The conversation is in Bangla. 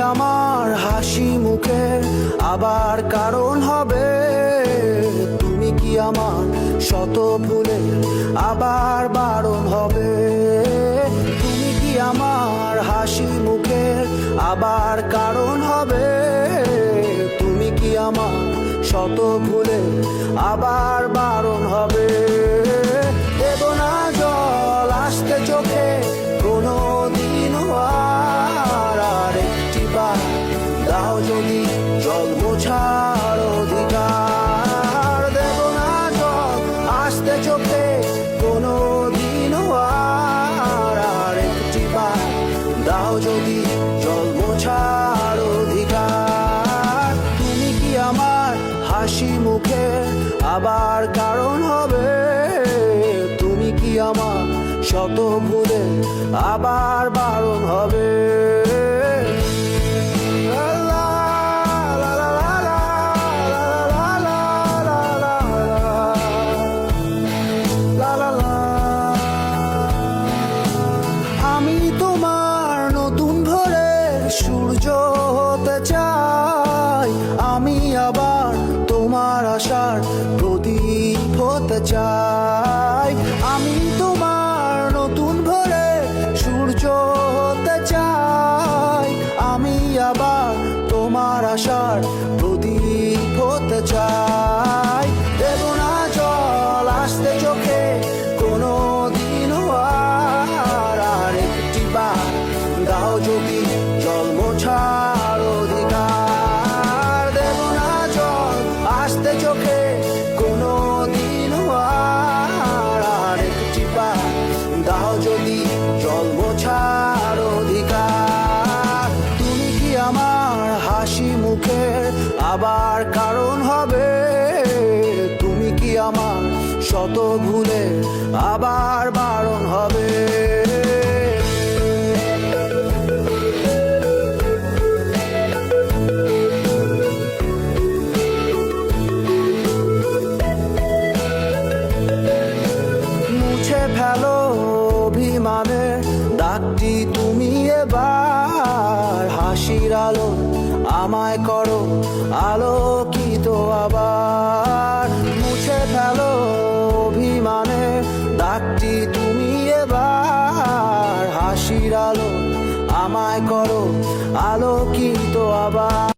আমার হাসি মুখের আবার কারণ হবে। তুমি কি আমার শত ভুলের আবার বারণ হবে? তুমি কি আমার হাসি মুখের আবার কারণ হবে? তুমি কি আমার শত ভুলের আবার বারণ হবে? হাসি মুখে, আবার কারণ হবে। তুমি কি আমার শত ভুলে আবার বারণ হবে? আমি তোমার হতে চাই। আমি তোমার নতুন ভোরের সূর্য হতে চাই। আমি আবার তোমার আশার প্রদীপ হতে চাই। দেব না জল, আসতে চোখে কোনো দিন আর আর একটি বার দাও যদি জল মোছার। শত ভুলে আবার বারণ হবে। মুছে ফেলো অভিমানের ডাকটি তুমি এবার। হাসির আলো আমায় করো আলো হাসির আলো আমায় করো আলোকিত আবার।